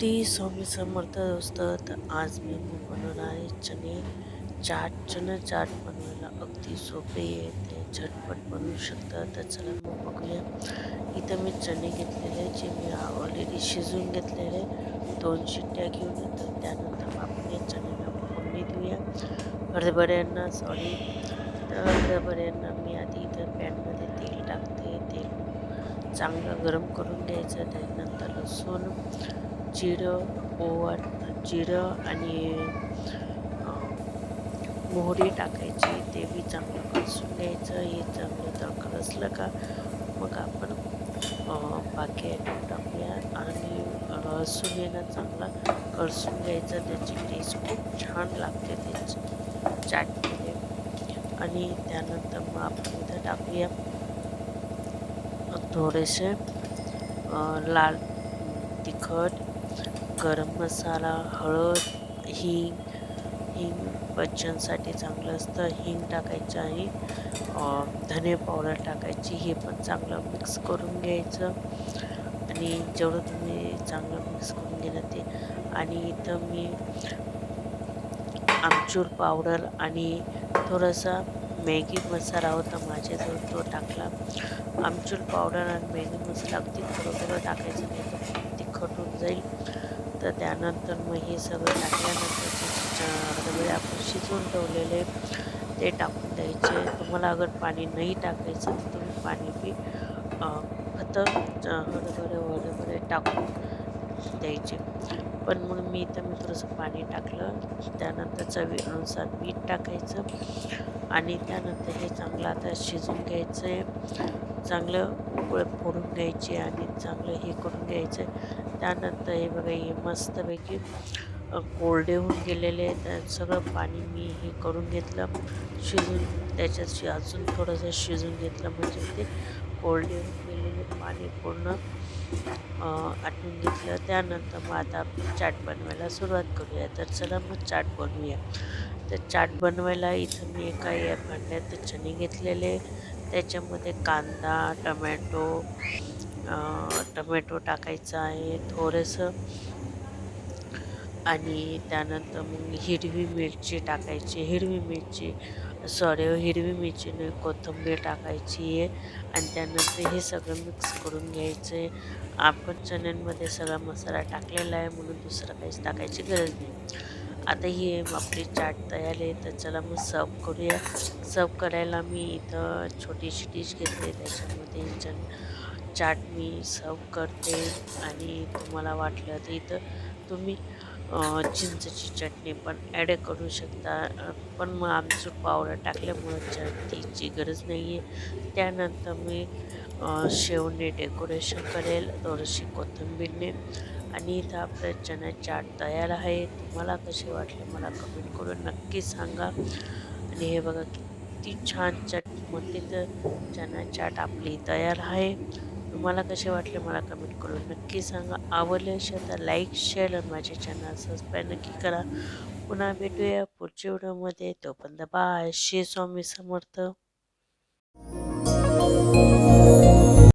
स्वामी समर्थ दोस्त तर आज मी बनवणार आहे चणे. चाट चणे चाट बनवायला अगदी सोपे आहे ते झटपट बनवू शकतात तर चला मग बघूया. इथं मी चणे घेतलेले जे मी ऑलरेडी शिजवून घेतलेले. दोन शिट्ट्या घेऊन येतो. त्यानंतर आपण या चण्याला फोडणी देऊया. हरभऱ्यांना सॉरी तर हरभऱ्यांना मी आधी इथं पॅनमध्ये तेल टाकते. तेल चांगलं गरम करून घ्यायचं. त्यानंतर लसूण जिरं ओवा जिरं आणि मोहरी टाकायची. ते बी चांगलं कळसून घ्यायचं. हे चांगलं तडकं असलं का मग आपण बाकी आयटम टाकूया आणि लसूण येणं चांगला कळसून घ्यायचं. त्याची टेस्ट खूप छान लागते त्याची चाटमध्ये आणि त्यानंतर मग आपण इथं टाकूया थोडेसे लाल तिखट गरम मसाला हळद हिंग हिंग पचनसाठी चांगलं असतं. हिंग टाकायचं आणि धने पावडर टाकायची. हे पण चांगलं मिक्स करून घ्यायचं. आणि जेवढं तुम्ही चांगलं मिक्स करून घेणं ते. आणि इथं मी आमचूर पावडर आणि थोडासा मॅगी मसाला होता माझ्याजवळ तो टाकला. आमचूर पावडर आणि मॅगी मसाला अगदी थोडं थोडं टाकायचं नाही तर तिखट होऊन जाईल. तर त्यानंतर मग हे सगळं टाकल्यानंतर हरभरे आपण शिजवून ठेवलेले ते टाकून द्यायचे. तुम्हाला अगर पाणी नाही टाकायचं तर तुम्ही पाणी बी फक्त हरभरे हरभरे टाकून द्यायचे. पण म्हणून मी इथं मी थोडंसं पाणी टाकलं. त्यानंतर चवीनुसार मीठ टाकायचं आणि त्यानंतर हे चांगलं आता शिजून घ्यायचं आहे चांगलं उकळ फोडून घ्यायचे आणि चांगलं हे करून घ्यायचं त्यानंतर हे बघा हे मस्तपैकी कोरडे होऊन गेलेले तर सगळं पाणी मी हे करून घेतलं. शिजून त्याच्यात अजून थोडंसं शिजून घेतलं म्हणजे ते कोरडे होऊन गेलेले पाणी पूर्ण. आटून घेतलं. त्यानंतर मग आता चाट बनवायला सुरुवात करूया. तर चला मग चाट बनवूया. तर चाट बनवायला इथं मी एका या भांड्यात चणे घेतलेले. त्याच्यामध्ये कांदा टमॅटो टमॅटो टाकायचा आहे. थोडंसं आणि त्यानंतर मग हिरवी मिरची टाकायची. हिरवी मिरची सॉरी हिरवी मिरची नाही कोथिंबीर टाकायची आहे. आणि त्यानंतर हे सगळं मिक्स करून घ्यायचं आहे. आपण चण्यांमध्ये सगळा मसाला टाकलेला आहे म्हणून दुसरं काहीच टाकायची गरज नाही. आता ही आपली चाट तयार आहे तर चला मग सर्व करूया. सर्व करायला मी इथं छोटीशी डिश घेतली त्याच्यामध्ये चण चाट मी सर्व करते. आणि तुम्हाला वाटलं तर इथं तुम्ही चिंचची चटणी पण ॲड करू शकता. पण मग आमचूर पावडर टाकल्यामुळं चटणीची गरज नाही आहे त्यानंतर मी शेवने डेकोरेशन करेल थोडीशी कोथिंबीरने आणि इथं आपलं चना चाट तयार आहे तुम्हाला कसे वाटले मला कमेंट करून नक्की सांगा. आणि हे बघा किती छान चट म्हणते तर चना चाट आपली तयार आहे. तुम्हाला कसे वाटले मला कमेंट करून नक्की सांगा. आवडले असेल तर लाईक शेअर आणि माझे चॅनल सबस्क्राईब नक्की करा. पुन्हा भेटूया पुढच्या व्हिडिओमध्ये तोपर्यंत बाय श्री स्वामी समर्थ.